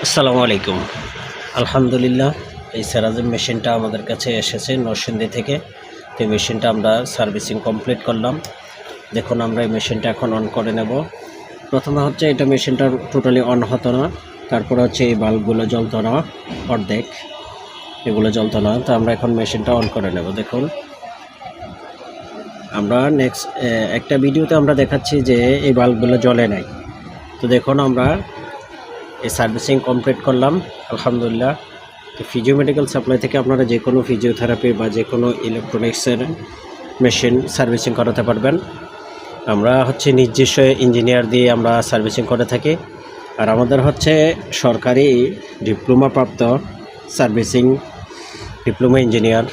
আসসালামু আলাইকুম। আলহামদুলিল্লাহ, এই সেরাজের মেশিনটা আমাদের কাছে এসেছে নরসিংদী থেকে। তো মেশিনটা আমরা সার্ভিসিং কমপ্লিট করলাম। দেখুন, আমরা এই মেশিনটা এখন অন করে নেব। প্রথমে হচ্ছে এটা মেশিনটা টোটালি অন হতো না। তারপরে হচ্ছে এই বাল্বগুলো জ্বলতো না অর্ধেক। এগুলো জ্বলতো না। তো আমরা এখন মেশিনটা অন করে নেব। দেখুন, আমরা নেক্সট একটা ভিডিওতে আমরা দেখাচ্ছি যে এই বাল্বগুলো জ্বলে নাই। তো দেখুন, আমরা এই সার্ভিসিং কমপ্লিট করলাম, আলহামদুলিল্লাহ। তো ফিজিও মেডিকেল সাপ্লাই থেকে আপনারা যে কোনো ফিজিওথেরাপি বা যে কোনো ইলেকট্রনিক্সের মেশিন সার্ভিসিং করাতে পারবেন। আমরা হচ্ছে নিজস্ব ইঞ্জিনিয়ার দিয়ে আমরা সার্ভিসিং করে থাকি। আর আমাদের হচ্ছে সরকারি ডিপ্লোমা প্রাপ্ত সার্ভিসিং ডিপ্লোমা ইঞ্জিনিয়ার।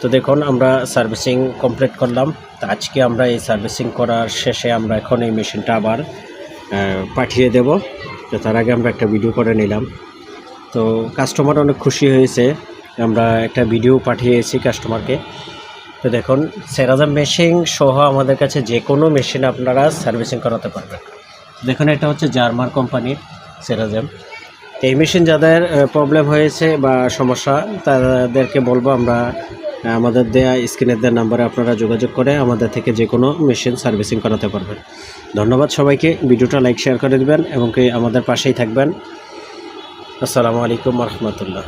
তো দেখুন, আমরা সার্ভিসিং কমপ্লিট করলাম। তো আজকে আমরা এই সার্ভিসিং করার শেষে আমরা এখন এই মেশিনটা আবার পাঠিয়ে দেব। তো তার আগে আমরা একটা ভিডিও করে নিলাম। তো কাস্টমার অনেক খুশি হয়েছে। আমরা একটা ভিডিও পাঠিয়েছি কাস্টমারকে তো দেখুন সেরাজাম মেশিন সহ আমাদের কাছে যে কোনো মেশিন আপনারা সার্ভিসিং করাতে পারবেন। দেখুন, এটা হচ্ছে জার্মান কোম্পানির সেরাজাম এই মেশিন যাদের প্রবলেম হয়েছে বা সমস্যা, তাদেরকে বলব আমরা আমাদের দেয়া স্ক্রিনের দেওয়া নাম্বারে আপনারা যোগাযোগ করে আমাদের থেকে যে কোনো মেশিন সার্ভিসিং করাতে পারবেন। ধন্যবাদ সবাইকে। ভিডিওটা লাইক, শেয়ার করে দেবেন এবং কি আমাদের পাশেই থাকবেন। আসসালামু আলাইকুম রহমতুল্লাহ।